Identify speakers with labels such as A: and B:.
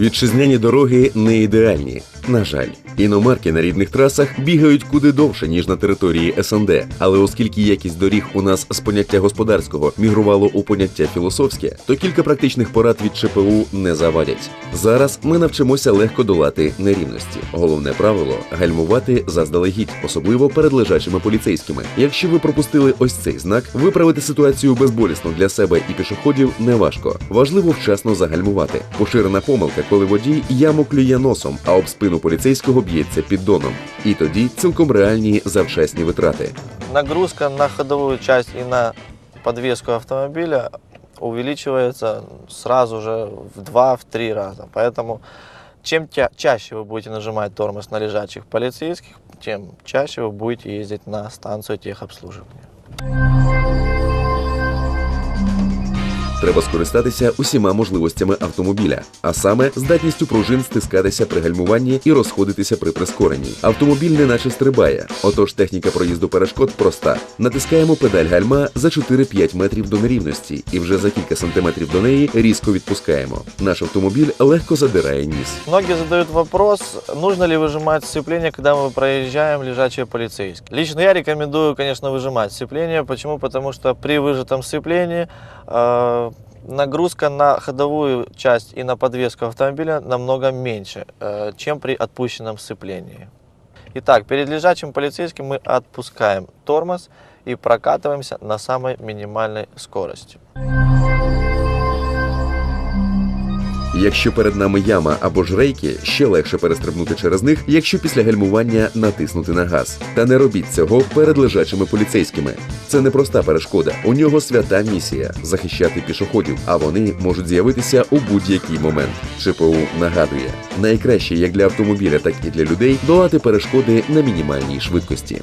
A: Вітчизняні дороги не ідеальні. На жаль, іномарки на рідних трасах бігають куди довше, ніж на території СНД. Але оскільки якість доріг у нас з поняття господарського мігрувало у поняття філософське, то кілька практичних порад від ЧПУ не завадять. Зараз ми навчимося легко долати нерівності. Головне правило гальмувати заздалегідь, особливо перед лежачими поліцейськими. Якщо ви пропустили ось цей знак, виправити ситуацію безболісно для себе і пішоходів неважко. Важливо вчасно загальмувати. Поширена помилка, коли водій яму клює носом, а об спину поліцейського б'ється піддоном. І тоді цілком реальні завчасні витрати.
B: Нагрузка на ходовую часть и на подвеску автомобиля увеличивается сразу же в 2-3 раза. Поэтому чем тя- чаще вы будете нажимать тормоз на лежачих полицейских, тем чаще вы будете ездить на станцию техобслуживания.
A: Треба скористатися усіма можливостями автомобіля, а саме здатністю пружин стискатися при гальмуванні і розходитися при прискоренні. Автомобіль неначе стрибає. Отож, техніка проїзду перешкод проста. Натискаємо педаль гальма за 4-5 метрів до нерівності, і вже за кілька сантиметрів до неї різко відпускаємо. Наш автомобіль легко задирає ніс.
B: Многие задают вопрос, нужно ли выжимать сцепление, когда мы проезжаем лежачие полицейские. Лично я рекомендую, конечно, выжимать сцепление. Почему? Потому что при выжатом сцеплении э, нагрузка на ходовую часть и на подвеску автомобиля намного меньше, э, чем при отпущенном сцеплении. Итак, перед лежачим полицейским мы отпускаем тормоз и прокатываемся на самой минимальной скорости.
A: Якщо перед нами яма або ж рейки, ще легше перестрибнути через них, якщо після гальмування натиснути на газ. Та не робіть цього перед лежачими поліцейськими. Це не проста перешкода. У нього свята місія захищати пішоходів, а вони можуть з'явитися у будь-який момент. ЧПУ нагадує, найкраще як для автомобіля, так і для людей долати перешкоди на мінімальній швидкості.